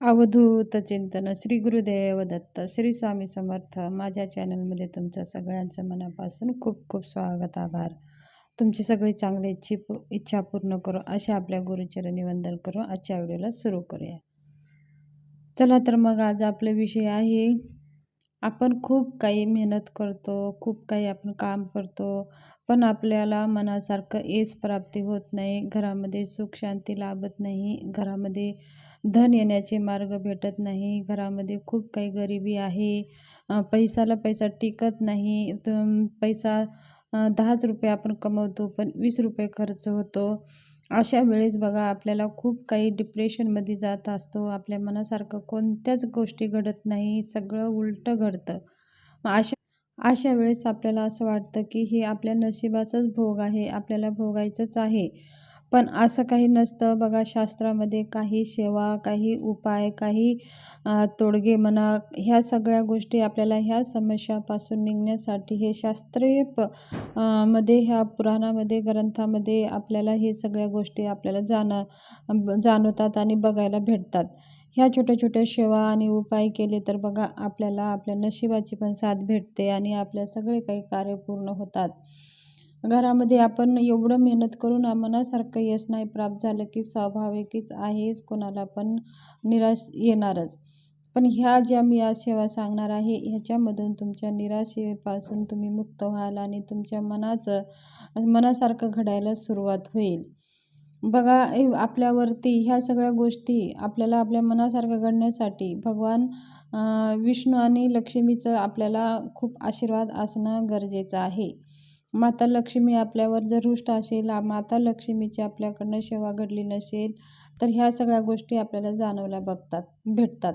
अवधूत चिंतन श्री गुरुदेव दत्त श्री स्वामी समर्थ. माझ्या चॅनलमध्ये तुमचं सगळ्यांचं मनापासून खूप खूप स्वागत आभार. तुमची सगळी चांगली इच्छी इच्छा पूर्ण करू अशा आपल्या गुरुचरणी वंदन करू. आजच्या व्हिडिओला सुरू करूया. चला तर मग आज आपला विषय आहे आपण खूप काही मेहनत करतो खूप काही आपण काम करतो पण आपल्याला मनासारखं एस प्राप्ती होत नाही. घरामध्ये सुख शांती लाभत नाही. घरामध्ये धन येण्याचे मार्ग भेटत नाही. घरामध्ये खूप काही गरिबी आहे. पैसाला पैसा टिकत नाही. पैसा दहाच रुपये आपण कमवतो पण वीस रुपये खर्च होतो. अशा वेळेस बघा आपल्याला खूप काही डिप्रेशनमध्ये जात असतो. आपल्या मनासारखं कोणत्याच गोष्टी घडत नाही. सगळं उलटं घडतं. अशा अशा वेळेस आपल्याला असं वाटतं की हे आपल्या नशिबाचाच भोग आहे आपल्याला भोगायचंच आहे. पण असं काही नसतं. बघा शास्त्रामध्ये काही सेवा काही उपाय काही तोडगे म्हणा ह्या सगळ्या गोष्टी आपल्याला ह्या समस्यापासून निघण्यासाठी हे शास्त्रीय प मध्ये ह्या पुराणामध्ये ग्रंथामध्ये आपल्याला हे सगळ्या गोष्टी आपल्याला जाण जाणवतात आणि बघायला भेटतात. ह्या छोट्या छोट्या सेवा आणि उपाय केले तर बघा आपल्याला आपल्या नशिबाची पण साथ भेटते आणि आपल्या सगळे काही कार्य पूर्ण होतात. घरामध्ये आपण एवढं मेहनत करून मनासारखं यश नाही प्राप्त झालं की स्वाभाविकच आहेच कोणाला पण निराश येणारच. पण ह्या ज्या मी आज सेवा सांगणार आहे ह्याच्यामधून तुमच्या निराशेपासून तुम्ही मुक्त व्हाल आणि तुमच्या मनाचं मनासारखं घडायला सुरुवात होईल. बघा आपल्यावरती ह्या सगळ्या गोष्टी आपल्याला आपल्या मनासारखं घडण्यासाठी भगवान विष्णू आणि लक्ष्मीचं आपल्याला खूप आशीर्वाद असणं गरजेचं आहे. माता लक्ष्मी आपल्यावर जर रुष्ट असेल माता लक्ष्मीची आपल्याकडनं सेवा घडली नसेल तर ह्या सगळ्या गोष्टी आपल्याला जाणवल्या बघतात भेटतात.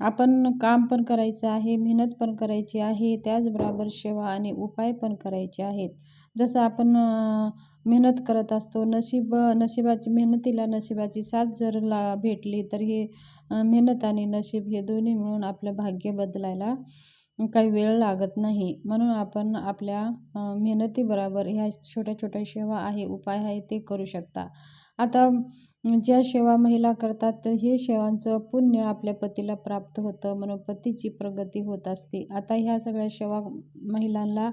आपण काम पण करायचं आहे मेहनत पण करायची आहे त्याचबरोबर सेवा आणि उपाय पण करायचे आहेत. जसं आपण मेहनत करत असतो नशीब नशिबाची मेहनतीला नशिबाची साथ जर ला भेटली तर हे मेहनत आणि नशीब हे दोन्ही मिळून आपलं भाग्य बदलायला काही वेळ लागत नाही. म्हणून आपण आपल्या मेहनतीबरोबर ह्या छोट्या छोट्या सेवा आहे उपाय आहे ते करू शकता. आता ज्या सेवा महिला करतात तर हे सेवांचं पुण्य आपल्या पतीला प्राप्त होतं म्हणून पतीची प्रगती होत असते. आता ह्या सगळ्या सेवा महिलांना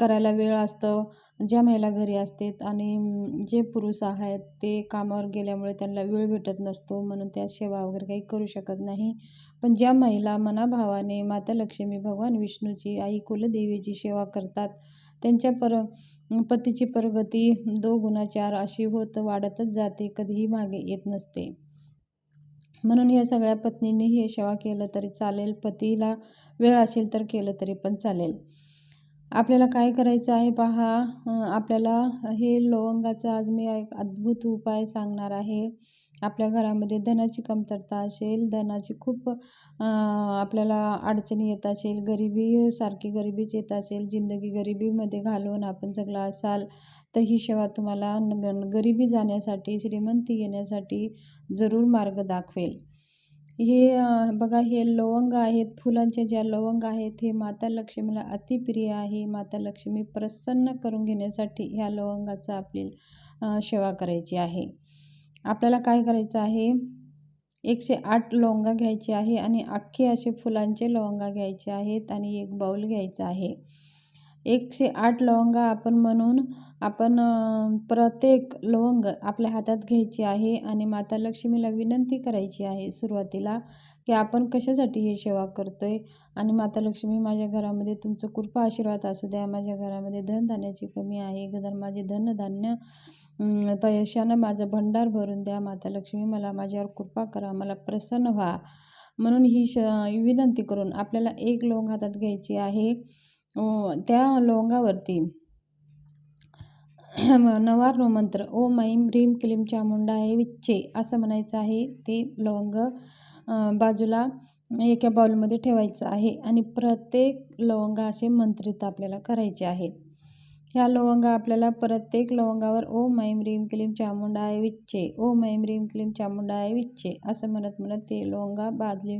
करायला वेळ असतं. ज्या महिला घरी असतात आणि जे पुरुष आहेत ते कामावर गेल्यामुळे त्यांना वेळ भेटत नसतो. म्हणून त्या सेवा वगैरे काही करू शकत नाही. पण ज्या महिला मनाभावाने माता लक्ष्मी भगवान विष्णूची आई कुलदेवीची सेवा करतात त्यांच्या पर पतीची प्रगती दो गुणा चार अशी होत वाढतच जाते. कधीही मागे येत नसते. म्हणून या सगळ्या पत्नींनी हे सेवा केलं तरी चालेल. पतीला वेळ असेल तर केलं तरी पण चालेल. आपल्याला काय करायचं आहे पहा. आपल्याला हे लवंगाचा आज मी एक अद्भुत उपाय सांगणार आहे. आपल्या घरामध्ये धनाची कमतरता असेल धनाची खूप आपल्याला अडचणी येत असेल गरिबी सारखी गरिबीच येत असेल जिंदगी गरिबीमध्ये घालवून आपण जगला असाल तर ही सेवा तुम्हाला गरिबी जाण्यासाठी श्रीमंती येण्यासाठी जरूर मार्ग दाखवेल. हे बघा हे लवंग आहेत फुलांच्या ज्या लवंग आहेत हे माता लक्ष्मीला अतिप्रिय आहे. माता लक्ष्मी प्रसन्न करून घेण्यासाठी ह्या लवंगाचा आपली सेवा करायची आहे. आपल्याला काय करायचं आहे? एकशे आठ लवंगा घ्यायची आहे आणि अख्खे असे फुलांचे लवंगा घ्यायचे आहेत आणि एक बाऊल घ्यायचा आहे. एकशे आठ लवंगा आपण म्हणून आपण प्रत्येक लवंग आपल्या हातात घ्यायची आहे आणि माता लक्ष्मीला विनंती करायची आहे सुरुवातीला की आपण कशासाठी हे सेवा करतो आहे आणि माता लक्ष्मी माझ्या घरामध्ये तुमचं कृपा आशीर्वाद असू द्या. माझ्या घरामध्ये धनधान्याची कमी आहे. धन माझे धनधान्य पैशानं माझं भंडार भरून द्या माता लक्ष्मी मला माझ्यावर कृपा करा मला प्रसन्न व्हा. म्हणून ही श विनंती करून आपल्याला एक लवंग हातात घ्यायची आहे. त्या लवंगावरती नवार मंत्र ओ माईम ह्रीम क्लीम चामुंडाय विच्छे असं म्हणायचं आहे. ते लवंग बाजूला एका बाउलमध्ये ठेवायचं आहे आणि प्रत्येक लवंगा असे मंत्रित आपल्याला करायचे आहेत. ह्या लवंगा आपल्याला प्रत्येक लवंगावर ओ माईम रीम क्लीम चामुंडाय विच्छे ओ ऐं रीम क्लीम चामुंडाय विच्छे असं म्हणत म्हणत ते लवंगा बाजली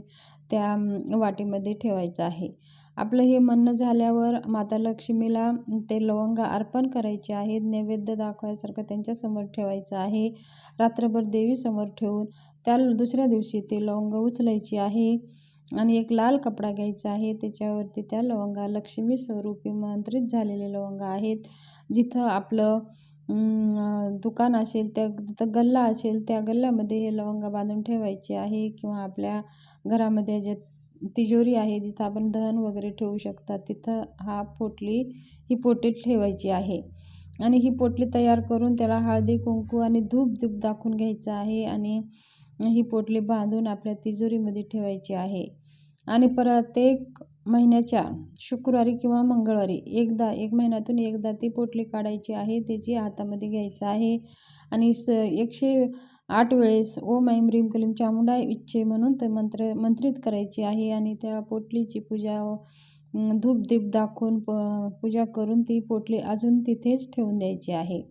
त्या वाटीमध्ये ठेवायचं आहे. आपलं हे म्हणणं झाल्यावर माता लक्ष्मीला ते लवंग अर्पण करायचे आहेत नैवेद्य दाखवायसारखं त्यांच्यासमोर ठेवायचं आहे रात्रभर देवीसमोर ठेवून त्या दुसऱ्या दिवशी ते लवंग उचलायची आहे आणि एक लाल कपडा घ्यायचा आहे. त्याच्यावरती त्या लवंगा लक्ष्मी स्वरूपी मंत्रित झालेले लवंग आहेत. जिथं आपलं दुकान असेल त्या तिथं गल्ला असेल त्या गल्ल्यामध्ये हे लवंगा बांधून ठेवायचे आहे किंवा आपल्या घरामध्ये जे तिजोरी आहे जिथं आपण धन वगैरे ठेवू शकतात तिथं हा पोटली ही पोटली ठेवायची आहे. आणि ही पोटली तयार करून त्याला हळदी कुंकू आणि धूप धूप दाखवून घ्यायचं आहे आणि ही पोटली बांधून आपल्या तिजोरीमध्ये ठेवायची आहे. आणि प्रत्येक महिन्याच्या शुक्रवारी किंवा मंगळवारी एकदा एक महिन्यातून एकदा ती पोटली काढायची आहे त्याची हातामध्ये घ्यायचं आहे. आणि स एकशे आठ वेळेस ओम ऐं ह्रीं क्लीम चामुंडा इच्छे म्हणून ते मंत्र मंत्रित करायची आहे आणि त्या पोटलीची पूजा धूप दीप दाखवून प पूजा करून ती पोटली अजून तिथेच ठेवून द्यायची आहे.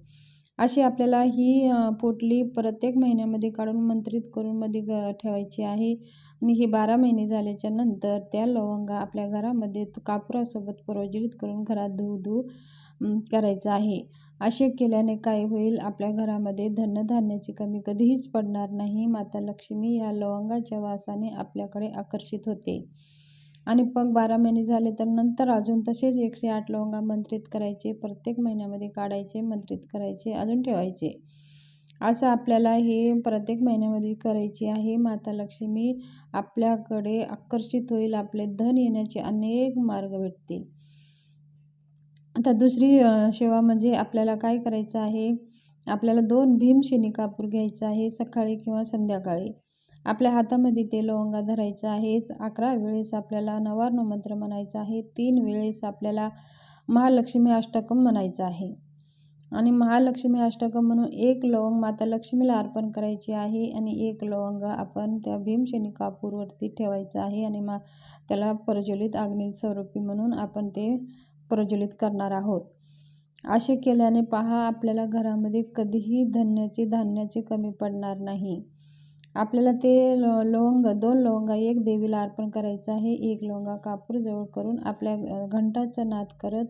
अशी आपल्याला ही पोटली प्रत्येक महिन्यामध्ये काढून मंत्रित करून मध्ये ग ठेवायची आहे. आणि हे बारा महिने झाल्याच्यानंतर त्या लवंगा आपल्या घरामध्ये कापुरासोबत प्रज्वलित करून घरात धू धू करायचं आहे. असे केल्याने काय होईल? आपल्या घरामध्ये धनधान्याची कमी कधीच पडणार नाही. माता लक्ष्मी या लवंगाच्या वासाने आपल्याकडे आकर्षित होते. आणि पग बारा महिने झाले तर नंतर अजून तसेच एकशे आठ लवंगा मंत्रित करायचे प्रत्येक महिन्यामध्ये काढायचे मंत्रित करायचे अजून ठेवायचे. असं आपल्याला हे प्रत्येक महिन्यामध्ये करायची आहे. माता लक्ष्मी आपल्याकडे आकर्षित होईल. आपले धन येण्याचे अनेक मार्ग भेटतील. आता दुसरी सेवा म्हणजे आपल्याला काय करायचं आहे? आपल्याला दोन भीमशेनी कापूर घ्यायचं आहे सकाळी किंवा संध्याकाळी. आपल्या हातामध्ये ते लवंगा धरायचं आहे अकरा वेळेस आपल्याला नवार्ण मंत्र म्हणायचा आहे. तीन वेळेस आपल्याला महालक्ष्मी अष्टकम म्हणायचं आहे. आणि महालक्ष्मी अष्टकम म्हणून एक लवंग माता लक्ष्मीला अर्पण करायची आहे आणि एक लवंग आपण त्या भीमशनी कापूरवरती ठेवायचं आहे आणि मा त्याला प्रज्वलित अग्नी स्वरूपी म्हणून आपण ते प्रज्वलित करणार आहोत. असे केल्याने पहा आपल्याला घरामध्ये कधीही धन्याची धान्याची कमी पडणार नाही. आपल्याला ते लवंग दोन लवंगा एक देवीला अर्पण करायचं आहे. एक लवंगा कापूर जवळ करून आपल्या घंटाचा नाद करत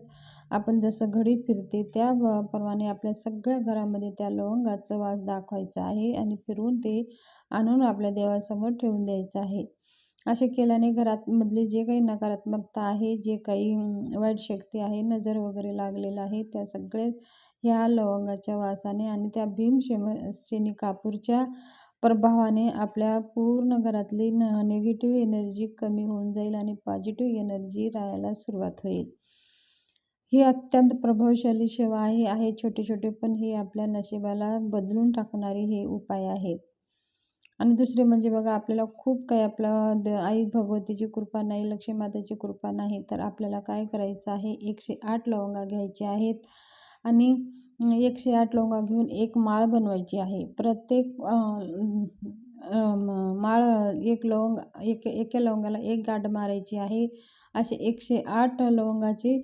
आपण जसं घडी फिरते त्या प्रमाणे आपल्या सगळ्या घरामध्ये त्या लवंगाचा वास दाखवायचा आहे आणि फिरवून ते आणून आपल्या देवासमोर ठेवून द्यायचं आहे. असे केल्याने घरातमधले जे काही नकारात्मकता आहे जे काही वाईट शक्ती आहे नजर वगैरे लागलेलं आहे त्या सगळे ह्या लवंगाच्या वासाने आणि त्या भीम शेम कापूरच्या प्रभावाने आपल्या पूर्ण घरातली न निगेटिव्ह एनर्जी कमी होऊन जाईल आणि पॉझिटिव्ह एनर्जी राहायला सुरुवात होईल. ही अत्यंत प्रभावशाली सेवा आहे आहे छोटे छोटे पण हे आपल्या नशिबाला बदलून टाकणारे हे उपाय आहेत. आणि दुसरे म्हणजे बघा आपल्याला खूप काही आपला द आई भगवतीची कृपा नाही लक्ष्मी माताची कृपा नाही तर आपल्याला काय करायचं आहे? एकशे आठ लवंगा घ्यायचे आहेत आणि एकशे आठ लवंगा घेऊन एक माळ बनवायची आहे. प्रत्येक माळ एक लवंग एक एका लवंगाला एक गाठ मारायची आहे. असे एकशे आठ लवंगाची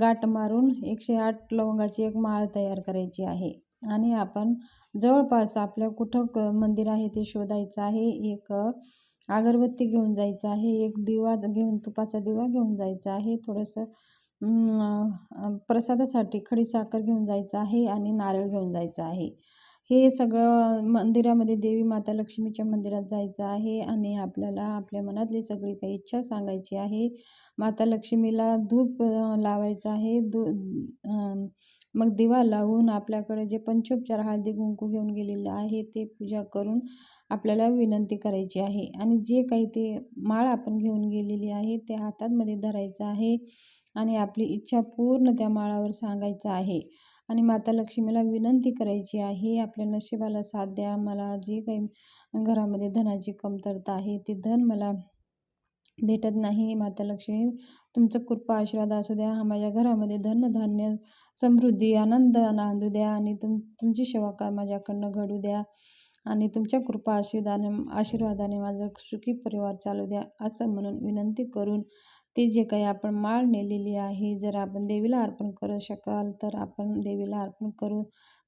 गाठ मारून एकशे आठ लवंगाची एक माळ तयार करायची आहे. आणि आपण जवळपास आपल्या कुठं क मंदिर आहे ते शोधायचं आहे. एक अगरबत्ती घेऊन जायचं आहे. एक दिवा घेऊन तुपाचा दिवा घेऊन जायचा आहे. थोडंसं प्रसादासाठी खडीसाखर घेऊन जायचं आहे आणि नारळ घेऊन जायचं आहे. हे सगळं मंदिरामध्ये देवी माता लक्ष्मीच्या मंदिरात जायचं आहे आणि आपल्याला आपल्या मनातली सगळी काही इच्छा सांगायची आहे. माता लक्ष्मीला धूप लावायचं आहे. धू मग दिवा लावून आपल्याकडे जे पंचोपचार हळदी कुंकू घेऊन गेलेलं आहे ते पूजा करून आपल्याला विनंती करायची आहे. आणि जे काही ते माळ आपण घेऊन गेलेली आहे ते हातातमध्ये धरायचं आहे आणि आपली इच्छा पूर्ण त्या माळावर सांगायचं आहे. आणि माता लक्ष्मीला विनंती करायची आहे आपल्या नशिबाला साथ द्या. मला जे काही घरामध्ये धनाची कमतरता आहे ते धन मला भेटत नाही. माता लक्ष्मी तुमचं कृपा आशीर्वाद असू द्या. माझ्या घरामध्ये धनधान्य समृद्धी आनंद नांदू द्या आणि तुम तुमची सेवा माझ्याकडनं घडू द्या. आणि तुमच्या कृपा आशीर्वादाने आशीर्वादाने माझं सुखी परिवार चालू द्या असं म्हणून विनंती करून ते जे काही आपण माळ नेलेली आहे जर आपण देवीला अर्पण करू शकाल तर आपण देवीला अर्पण करू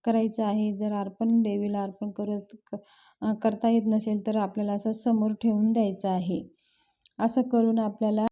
करायचं आहे. जर अर्पण देवीला अर्पण करत करता येत नसेल तर आपल्याला असं समोर ठेवून द्यायचं आहे. असं करून आपल्याला